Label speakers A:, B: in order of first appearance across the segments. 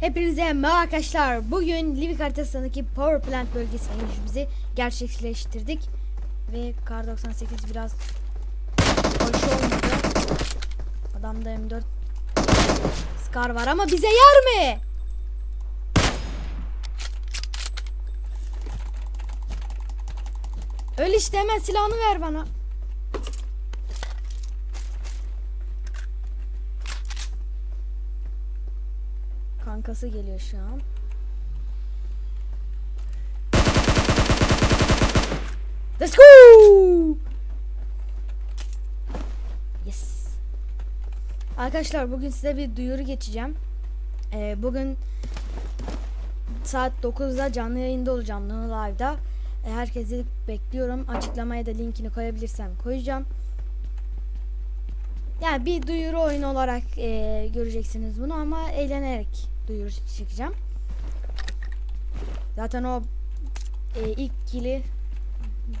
A: Hepinize merhaba arkadaşlar. Bugün Livik haritasındaki Power Plant bölgesine inişimizi gerçekleştirdik. Ve Kar 98 biraz hoş olmadı. Adamda M4 Scar var ama bize yer mi? Öl işte hemen silahını ver bana. Kankası geliyor şu an. Let's go! Yes. Arkadaşlar bugün size bir duyuru geçeceğim. Ee, bugün saat 9'da canlı yayında olacağım Nano Live'da. Ee, herkesi bekliyorum. Açıklamaya da linkini koyabilirsem koyacağım. Yani bir duyuru oyun olarak e, göreceksiniz bunu ama eğlenerek duyuru çıkacağım. Zaten o e, ilk kili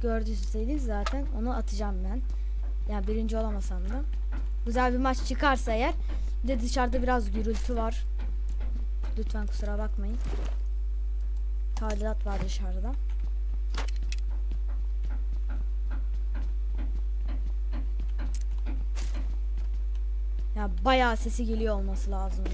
A: gördüyseniz zaten onu atacağım ben. Yani birinci olamasam da. Güzel bir maç çıkarsa eğer. Bir de dışarıda biraz gürültü var. Lütfen kusura bakmayın. Tadilat var dışarıda. Ya bayağı sesi geliyor olması lazım.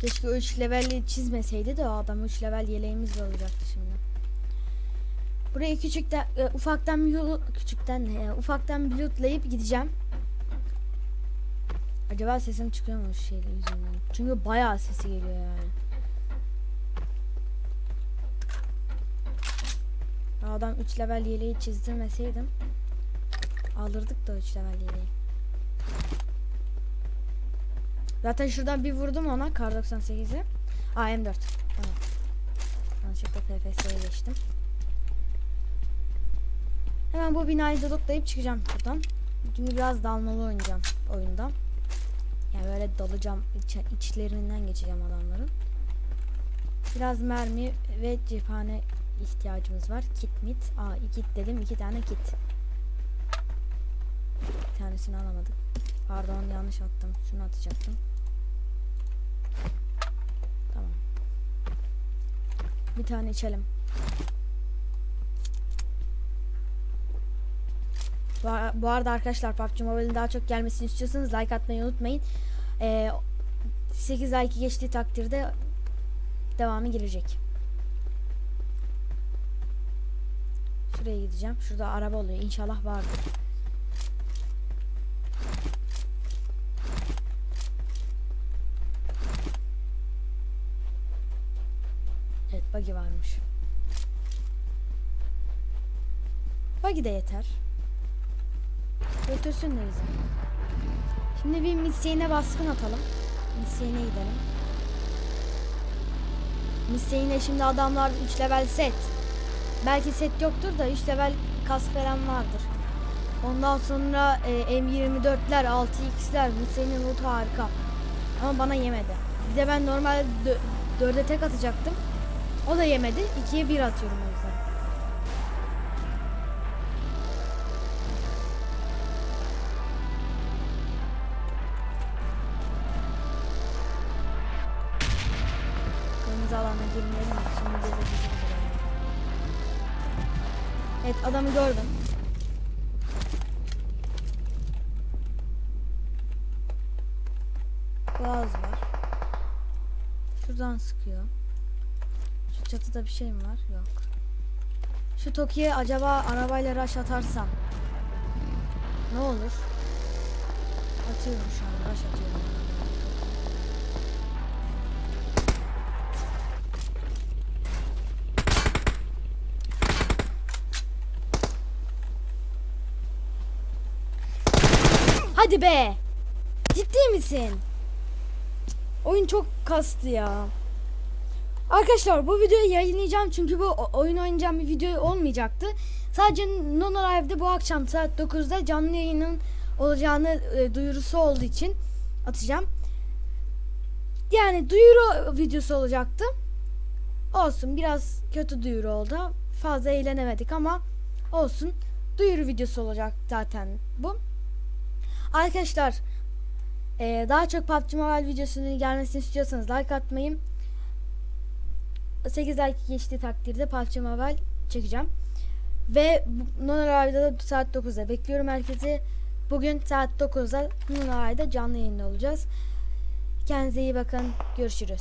A: Keşke 3 levelli çizmeseydi de o adam 3 level yeleğimiz olacaktı şimdi. Buraya küçükten e, ufaktan küçükten ya ufaktan lootlayıp gideceğim. Acaba sesim çıkıyor mu şeyle yüzünden? Çünkü bayağı sesi geliyor yani. Ya Adam 3 level yeleği çizdirmeseydim alırdık da 3 level yeleği. Zaten şuradan bir vurdum ona kar 98'i. Aa M4. Tamam. Yanlışlıkla FPS'ye geçtim. Hemen bu binayı da lootlayıp çıkacağım buradan. Çünkü biraz dalmalı oynayacağım oyunda. Yani böyle dalacağım, iç, içlerinden geçeceğim adamların. Biraz mermi ve cephane ihtiyacımız var. Kit mit. Aa kit dedim. iki tane kit. Bir tanesini alamadık. Pardon yanlış attım. Şunu atacaktım. Tamam. Bir tane içelim. Bu, ar- bu arada arkadaşlar PUBG Mobile'in daha çok gelmesini istiyorsanız like atmayı unutmayın. Ee, 8 like geçtiği takdirde devamı gelecek. Şuraya gideceğim. Şurada araba oluyor. İnşallah vardır. Evet buggy varmış. Buggy de yeter. Götürsün de bizi. Şimdi bir misyene baskın atalım. Misyene gidelim. Misyene şimdi adamlar 3 level set. Belki set yoktur da 3 level kask falan vardır. Ondan sonra e, M24'ler, 6x'ler, Misyene loot harika. Ama bana yemedi. Bir de ben normal 4'e tek atacaktım. O da yemedi. 2'ye 1 atıyorum o yüzden. Alana girmeyelim. de Şimdi gelir bizi bulur. Evet adamı gördüm. Boğaz var. Şuradan sıkıyor. Şu çatıda bir şey mi var? Yok. Şu Toki'ye acaba arabayla rush atarsam ne olur? Atıyorum şu an rush atıyorum. Hadi be. Ciddi misin? Oyun çok kastı ya. Arkadaşlar bu videoyu yayınlayacağım çünkü bu oyun oynayacağım bir video olmayacaktı. Sadece Nono Live'de bu akşam saat 9'da canlı yayının olacağını e, duyurusu olduğu için atacağım. Yani duyuru videosu olacaktı. Olsun biraz kötü duyuru oldu. Fazla eğlenemedik ama olsun. Duyuru videosu olacak zaten bu. Arkadaşlar ee, daha çok PUBG Mobile videosunun gelmesini istiyorsanız like atmayı 8 like geçtiği takdirde PUBG Mobile çekeceğim. Ve bu- Nonoray'da da saat 9'da bekliyorum herkesi. Bugün saat 9'da Nonoray'da canlı yayında olacağız. Kendinize iyi bakın. Görüşürüz.